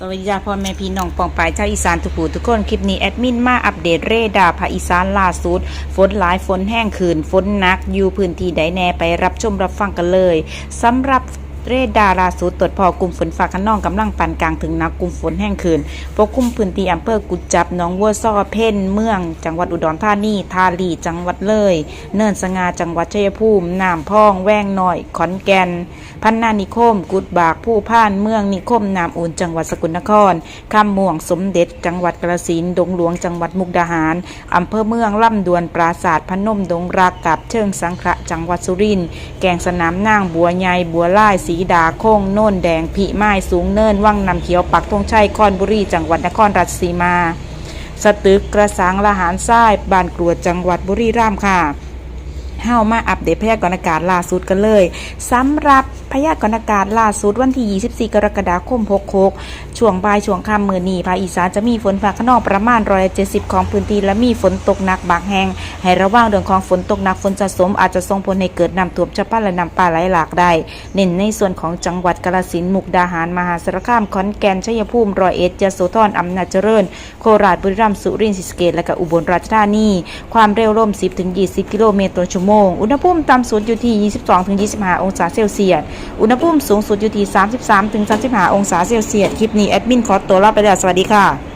สวัสดีจ้าพ่อแม่พี่น้องปองปายชาวอีสานทุกผู้ทุกคนคลิปนี้แอดมินมาอัปเดตเรดาร์ภาคอีสานล่าสุดฝนหลายฝนแห้งคืนฝนนักอยู่พื้นที่ใดแน่ไปรับชมรับฟังกันเลยสำหรับ เรดาร์ล่าสุดตรวจพอกลุ่มฝนฟ้าขนองกำลังปานกลางถึงหนักกลุ่มฝนแห้งคืนปกคลุมพื้นที่อำเภอกุจจับหนองวัวซ้อเพ่นเมือง จังหวัดอุดรธานีทาลีจังหวัดเลย เนินสงาจังหวัดชัยภูมิน้ำพอง แว่งน้อย ขอนแก่น พันนานิคม กุดบากผู้พ่านเมืองนิคมนามอุ่นจังหวัดสกลนครคำม่วงสมเด็จ จังหวัดกระสินดงหลวงจังหวัดมุกดาหารอำเภอเมืองล่ำดวนปราศาสตร์พนมดงรักกับเชิงสังขะจังหวัดสุรินทร์แกงสนามนางบัวใหญ่บัวล่ายสีดาโค้งโน่นแดงผีไม้สูงเนินว่างนำเขียวปักธงชัยคอนบุรีจังหวัดนครราชสีมา สตึกกระสังละหารทรายบานกรวดจังหวัดบุรีรัมย์ค่ะ เฮามาอัปเดตพยากรณ์อากาศล่าสุดกันเลยสำหรับพยากรณ์อากาศล่าสุดวันที่ 24 กรกฎาคม 66 ช่วงบ่ายช่วงค่ำมือนี้ภาคอีสานจะมีฝนฟ้าขนองประมาณ170ของพื้นที่และมีฝนตกหนักบางแห่งให้ระวังเรื่องของฝนตกหนักฝนสะสมอาจจะส่งผลให้เกิดน้ำท่วมฉับพลันและน้ำป่าไหลหลากได้ เน้นในส่วนของจังหวัดกาฬสินธุ์มุกดาหาร มหาสารคามขอนแก่นชัยภูมิร้อยเอ็ดยโสธรอำนาจเจริญ โคราชบุรีรัมย์สุรินทร์ศรีสะเกษและก็อุบลราชธานีความเร็วลม 10-20 กิโลเมตรต่อชั่วโมโมง อุณหภูมิต่ำสุดอยู่ที่ 22-25 องศาเซลเซียส อุณหภูมิสูงสุดอยู่ที่ 33-35 องศาเซลเซียส คลิปนี้แอดมินขอตัวลาไปแล้ว สวัสดีค่ะ